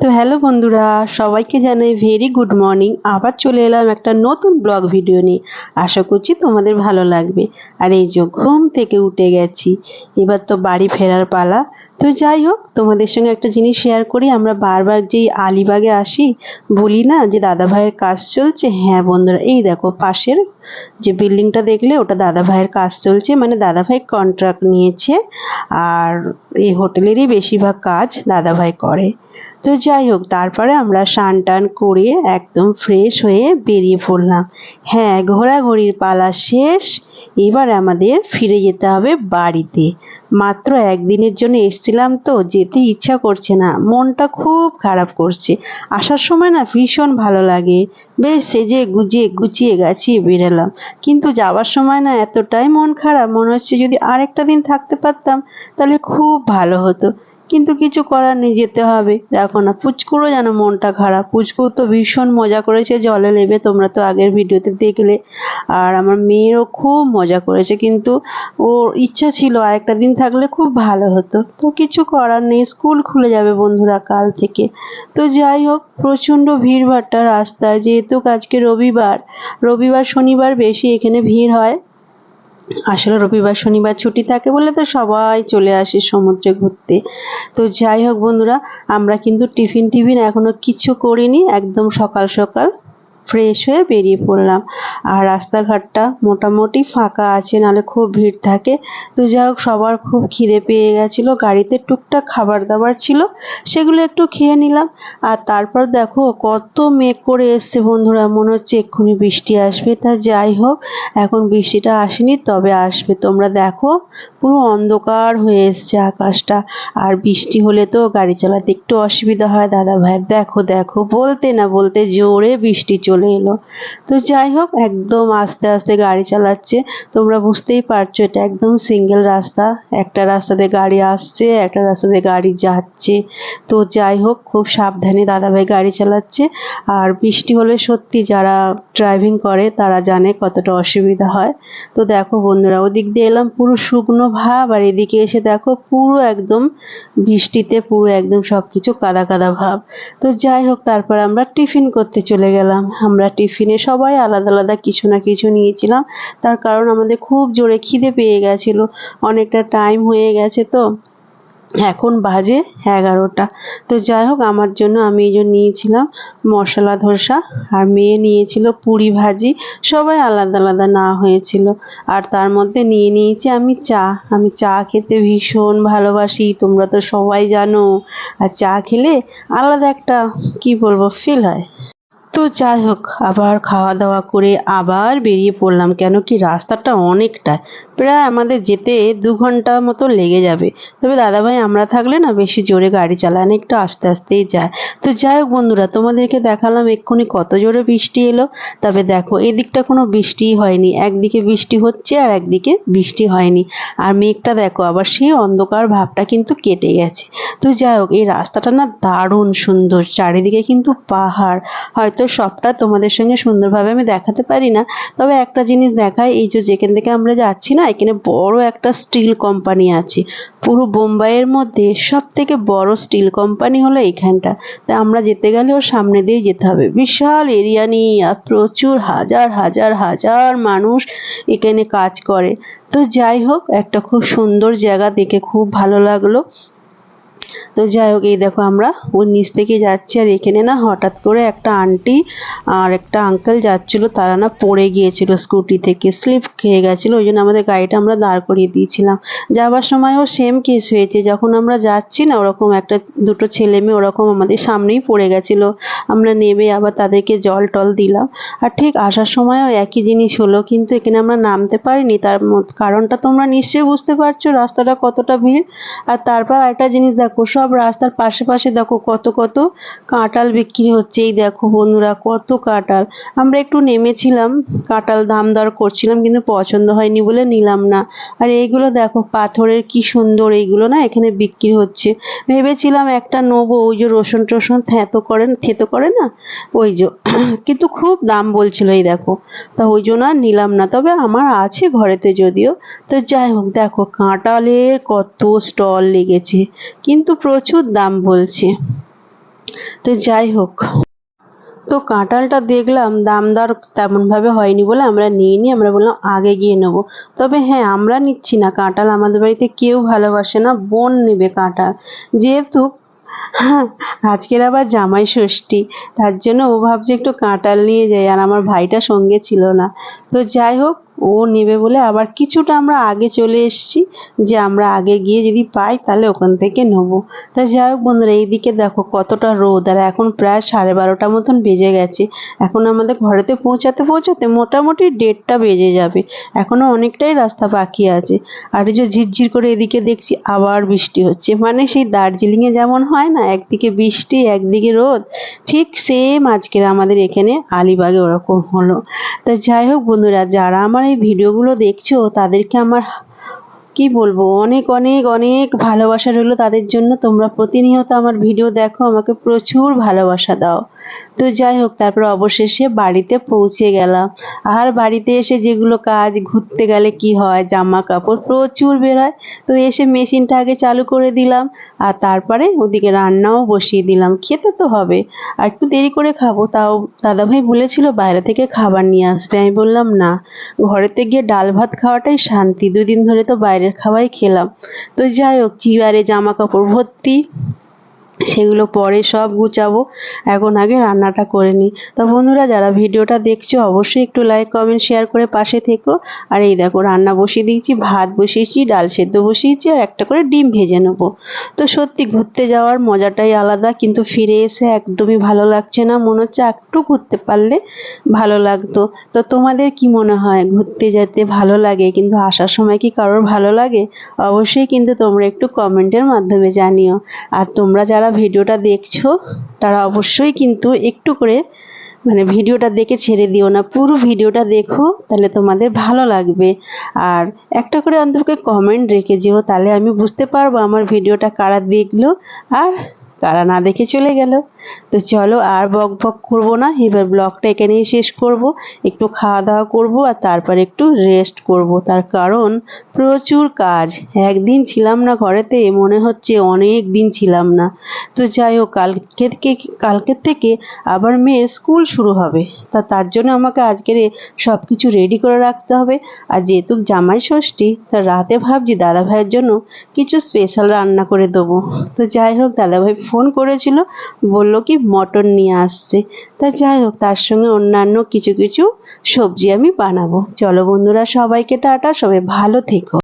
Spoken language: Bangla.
তো হ্যালো বন্ধুরা, সবাইকে জানাই ভেরি গুড মর্নিং আবার চলে এলাম একটা নতুন ব্লগ ভিডিও নিয়ে। আশা করছি তোমাদের ভালো লাগবে। আর এই যে ঘুম থেকে উঠে গেছি। এবার তো বাড়ি ফেরার পালা। তো যাই হোক, তোমাদের সঙ্গে একটা জিনিস শেয়ার করি। আমরা বারবার যেই আলিবাগে আসি, বলি না যে, দাদা ভাইয়ের কাজ চলছে? হ্যাঁ বন্ধুরা, এই দেখো পাশের যে বিল্ডিংটা দেখলে, ওটা দাদা ভাইয়ের কাজ চলছে। মানে দাদা ভাই কন্ট্রাক্ট নিয়েছে, আর এই হোটেলেরই বেশিরভাগ কাজ দাদা ভাই করে। তো যাই হোক, তারপরে আমরা স্নান টান করে একদম ফ্রেশ হয়ে বেরিয়ে পড়লাম। হ্যাঁ ঘোরাঘুরির পালা শেষ। এবার আমাদের ফিরে যেতে হবে বাড়িতে। মাত্র একদিনের জন্য এসছিলাম তো, যেতে ইচ্ছা করছে না, মনটা খুব খারাপ করছে। আসার সময় না ভীষণ ভালো লাগে। বেশ সেজে গুজিয়ে গুছিয়ে গাছিয়ে বেরোলাম। কিন্তু যাওয়ার সময় না এতটাই মন খারাপ, মনে হচ্ছে যদি আরেকটা দিন থাকতে পারতাম, তাহলে খুব ভালো হতো। কিন্তু কিছু করার নেই, যেতে হবে। দেখো না, পুচকুরও যেন মনটা খারাপ। পুচকু তো ভীষণ মজা করেছে, জলে নেবে, তোমরা তো আগের ভিডিওতে দেখলে। আর আমার মেয়েরও খুব মজা করেছে, কিন্তু ওর ইচ্ছা ছিল আরেকটা দিন থাকলে খুব ভালো হতো। তো কিছু করার নেই, স্কুল খুলে যাবে বন্ধুরা কাল থেকে। তো যাই হোক, প্রচণ্ড ভিড়ভাট্টা রাস্তায়, যেহেতু আজকে রবিবার। রবিবার, শনিবার বেশি এখানে ভিড় হয়। আসলে রবিবার শনিবার ছুটি থাকে বলে তো সবাই চলে আসে সমুদ্রে ঘুরতে। তো যাই হোক বন্ধুরা, আমরা কিন্তু টিফিন টিফিন এখনও কিছু করিনি, একদম সকাল সকাল। ফ্রেশ হয়ে বেরিয়ে পড়লাম। আর রাস্তাঘাটটা মোটামুটি ফাঁকা আছে, নাহলে খুব ভিড় থাকে। তো যাই হোক, সবার খুব খিদে পেয়ে গেছিল। গাড়িতে টুকটাক খাবার দাবার ছিল, সেগুলো একটু খেয়ে নিলাম। আর তারপর দেখো, কত মেঘ করে এসছে বন্ধুরা। মনে হচ্ছে এক্ষুনি বৃষ্টি আসবে। তা যাই হোক, এখন বৃষ্টিটা আসেনি, তবে আসবে। তোমরা দেখো, পুরো অন্ধকার হয়ে এসছে আকাশটা। আর বৃষ্টি হলে তো গাড়ি চালাতে একটু অসুবিধা হয়। দাদা ভাই, দেখো দেখো, বলতে না বলতে জোরে বৃষ্টি চলে এলো। তো যাই হোক, একদম আস্তে আস্তে গাড়ি চালাচ্ছে। তোমরা বুঝতেই পারছ, এটা একদম সিঙ্গেল রাস্তা। একটা রাস্তাতে গাড়ি আসছে, একটা রাস্তাতে গাড়ি যাচ্ছে। তো যাই হোক, খুব সাবধানে দাদাভাই গাড়ি চালাচ্ছে। আর বৃষ্টি হলে সত্যি যারা ড্রাইভিং করে, তারা জানে কতটা অসুবিধা হয়। তো দেখো বন্ধুরা, ওদিক দিয়ে এলাম পুরো শুকনো ভাব, আর এদিকে এসে দেখো পুরো একদম বৃষ্টিতে পুরো একদম সব কিছু কাদা কাদা ভাব। তো যাই হোক, তারপর আমরা টিফিন করতে চলে গেলাম। আমরা টিফিনে সবাই আলাদা আলাদা কিছু না কিছু নিয়েছিলাম। তার কারণ আমাদের খুব জোরে খিদে পেয়ে গেছিল। অনেকটা টাইম হয়ে গেছে তো। এখন বাজে এগারোটা। তো যাই হোক, আমার জন্য আমি এই জন্য নিয়েছিলাম মশলা ধোসা আর মেয়ে নিয়েছিল পুরি ভাজি। সবাই আলাদা আলাদা না হয়েছিল। আর তার মধ্যে নিয়ে নিয়েছি আমি চা। আমি চা খেতে ভীষণ ভালোবাসি, তোমরা তো সবাই জানো। আর চা খেলে আলাদা একটা, কি বলব ফিল হয়। তো যাই হোক আবার খাওয়া দাওয়া করে আবার বেরিয়ে পড়লাম। কেন কি রাস্তাটা অনেকটা প্রায় আমাদের যেতে দু ঘণ্টা মতো লেগে যাবে। তবে দাদাভাই, আমরা থাকলে না বেশি জোরে গাড়ি চালায় না একটু আস্তে আস্তেই যায়। তো যাই হোক বন্ধুরা, তোমাদেরকে দেখালাম এক্ষুনি কত জোরে বৃষ্টি এলো। তবে দেখো, এদিকটা কোনো বৃষ্টিই হয়নি। একদিকে বৃষ্টি হচ্ছে আর একদিকে বৃষ্টি হয়নি। আর মেঘটা দেখো, আবার সেই অন্ধকার ভাবটা কিন্তু কেটে গেছে। তো যাই হোক, এই রাস্তাটা না দারুণ সুন্দর। চারিদিকে কিন্তু পাহাড়। হয়তো সবটা তোমাদের সঙ্গে সুন্দরভাবে আমি দেখাতে পারি না। তবে একটা জিনিস দেখায় এই যে যেখান থেকে আমরা যাচ্ছি না এখানে বড় একটা স্টিল কোম্পানি আছে। পুরো বোম্বাইয়ের মধ্যে সব থেকে বড় স্টিল কোম্পানি হলো এখানটা। তা আমরা যেতে গেলেও সামনে দিয়ে যেতে হবে। বিশাল এরিয়া নিয়ে প্রচুর হাজার হাজার হাজার মানুষ এখানে কাজ করে। তো যাই হোক, একটা খুব সুন্দর জায়গা দেখে খুব ভালো লাগল। তো যাই হোক, এই দেখো আমরা ওর নিচ থেকে যাচ্ছি, আর এখানে না হঠাৎ করে একটা আন্টি আর একটা আঙ্কেল যাচ্ছিল, তারা না পড়ে গিয়েছিল স্কুটি থেকে স্লিপ খেয়ে গেছিল, ওই জন্য আমাদের গাড়িটা আমরা দাঁড় করিয়ে দিয়েছিলাম। যাওয়ার সময়ও সেম কেস হয়েছে, যখন আমরা যাচ্ছি না, ওরকম একটা দুটো ছেলে মেয়ে ওরকম আমাদের সামনেই পড়ে গেছিল, আমরা নেমে আবার তাদেরকে জল টল দিলাম, আর ঠিক আসার সময়ও একই জিনিস হলো, কিন্তু এখানে আমরা নামতে পারিনি, তার কারণটা তোমরা নিশ্চয়ই বুঝতে পারছ, রাস্তাটা কতটা ভিড়, আর তারপর একটা জিনিস দেখো সব রাস্তার পাশে পাশে দেখো কত কত কাঁটাল বিক্রি হচ্ছে। এই দেখো বন্ধুরা, কত কাঁটাল আমরা একটু নেমেছিলাম কাঁটাল দাম দর করছিলাম, কিন্তু পছন্দ হয়নি বলে নিলাম না। আর এইগুলো দেখো, পাথরের কি সুন্দর এইগুলো না এখানে বিক্রি হচ্ছে। ভেবেছিলাম একটা নেব, ওই যে রসুন টসুন থ্যাতো করেন, থেতো করে না? ওই যে, কিন্তু খুব দাম বলছিল, এই দেখো। তা ওই জন্য আর নিলাম না, তবে আমার আছে ঘরেতে যদিও। তো যাই হোক, দেখো কাঁটালের কত স্টল লেগেছে। কিন্তু প্রচুর দাম বলছে। তো যাই হোক। তো কাঁঠালটা দেখলাম, দাম দর তেমনভাবে হয়নি বলে আমরা নিইনি আমরা বললাম আগে গিয়ে নেব। তবে হ্যাঁ আমরা নিচ্ছি না। কাঁঠাল আমাদের বাড়িতে কেউ ভালোবাসে না, বোন নেবে কাঁঠাল। যেহেতু আজকের আবার জামাই ষষ্ঠী, তার জন্য ও ভাবছে একটু কাঁটাল নিয়ে যাই, আর আমার ভাইটা সঙ্গে ছিল না। তো যাই হোক ও নেবে বলে আবার কিছুটা আমরা আগে চলে এসেছি যে আমরা আগে গিয়ে যদি পাই তাহলে ওখান থেকে নেব। তা যাই হোক বন্ধুরা, এইদিকে দেখো কতটা রোদ। আর এখন প্রায় সাড়ে বারোটা মতন বেজে গেছে। এখন আমাদের ঘরেতে পৌঁছাতে পৌঁছাতে মোটামুটি দেড়টা বেজে যাবে। এখনও অনেকটাই রাস্তা বাকি আছে। আর যে ঝিরঝির করে এদিকে দেখছি আবার বৃষ্টি হচ্ছে। মানে সেই দার্জিলিংয়ে যেমন হয় না, একদিকে বৃষ্টি, একদিকে রোদ, ঠিক সেম আজকের আমাদের এখানে আলিবাগে ওরকম হলো। তা যাই হোক বন্ধুরা, যারা আমার এই ভিডিওগুলো দেখছ, তাদেরকে আমার, কি বলব, অনেক অনেক অনেক ভালোবাসা রইল। তাদের জন্য তোমরা প্রতিনিয়ত আমার ভিডিও দেখো, আমাকে প্রচুর ভালোবাসা দাও। তো যাই হোক, তারপর অবশেষে বাড়িতে পৌঁছে গেলাম। আর বাড়িতে এসে যেগুলো কাজ, ঘুরতে গেলে কি হয় জামা কাপড় প্রচুর বেরোয় তো এসে মেশিনটা আগে চালু করে দিলাম, আর তারপরে ওদিকে রান্নাও বসিয়ে দিলাম। খেতে তো হবে, আর একটু দেরি করে খাব। তাও দাদাভাই বলেছিল বাইরে থেকে খাবার নিয়ে আসবে। আমি বললাম, না, ঘরেতে গিয়ে ডাল ভাত খাওয়াটাই শান্তি। দুদিন ধরে তো বাইরের খাওয়াই খেলাম। তো যাই হোক চিবারে জামা কাপড় ভর্তি। সেগুলো পরে সব গুছাবো। এখন আগে রান্নাটা করে নিই। তো বন্ধুরা, যারা ভিডিওটা দেখছ, অবশ্যই একটু লাইক কমেন্ট শেয়ার করে পাশে থেকো। আর এই দেখো, রান্না বসিয়ে দিয়েছি, ভাত বসিয়েছি, ডাল সেদ্ধ বসিয়েছি, আর একটা করে ডিম ভেজে নেব। তো সত্যি ঘুরতে যাওয়ার মজাটাই আলাদা, কিন্তু ফিরে এসে একদমই ভালো লাগছে না। মনে হচ্ছে একটু ঘুরতে পারলে ভালো লাগতো। তো তোমাদের কি মনে হয়, ঘুরতে যেতে ভালো লাগে? কিন্তু আসার সময় কি কারোর ভালো লাগে? অবশ্যই কিন্তু তোমরা একটু কমেন্টের মাধ্যমে জানিও। আর তোমরা যারা ভিডিওটা দেখছ, তারা অবশ্যই কিন্তু একটু করে মানে ভিডিওটা দেখে ছেড়ে দিও না। পুরো ভিডিওটা দেখো, তাহলে তোমাদের ভালো লাগবে। আর একটা করে অন্তকে কমেন্ট রেখে যেও, তাহলে আমি বুঝতে পারব আমার ভিডিওটা কারা দেখল। আর কারা না দেখে চলে গেল। তো চলো আর বক বক করব না, এবার ব্লগটা এখানেই শেষ করব। একটু খাওয়া দাওয়া করব আর তারপর একটু রেস্ট করব। তার কারণ প্রচুর কাজ। একদিন ছিলাম না ঘরেতে, মনে হচ্ছে অনেক দিন ছিলাম না। তো যাই হোক, কালকে থেকে কালকের থেকে আবার মেয়ের স্কুল শুরু হবে। তা তার জন্য আমাকে আজকের সব কিছু রেডি করে রাখতে হবে। আর যেহেতু জামাই ষষ্ঠী, তা রাতে ভাবছি দাদা ভাইয়ের জন্য কিছু স্পেশাল রান্না করে দেবো। তো যাই হোক, দাদাভাই ফোন করেছিল, বলল কি মটন নিয়ে আসছে। তা যাই হোক, তার সঙ্গে অন্যান্য কিছু কিছু সবজি আমি বানাবো। চলো বন্ধুরা, সবাইকে টাটা, সবাই ভালো থেকো।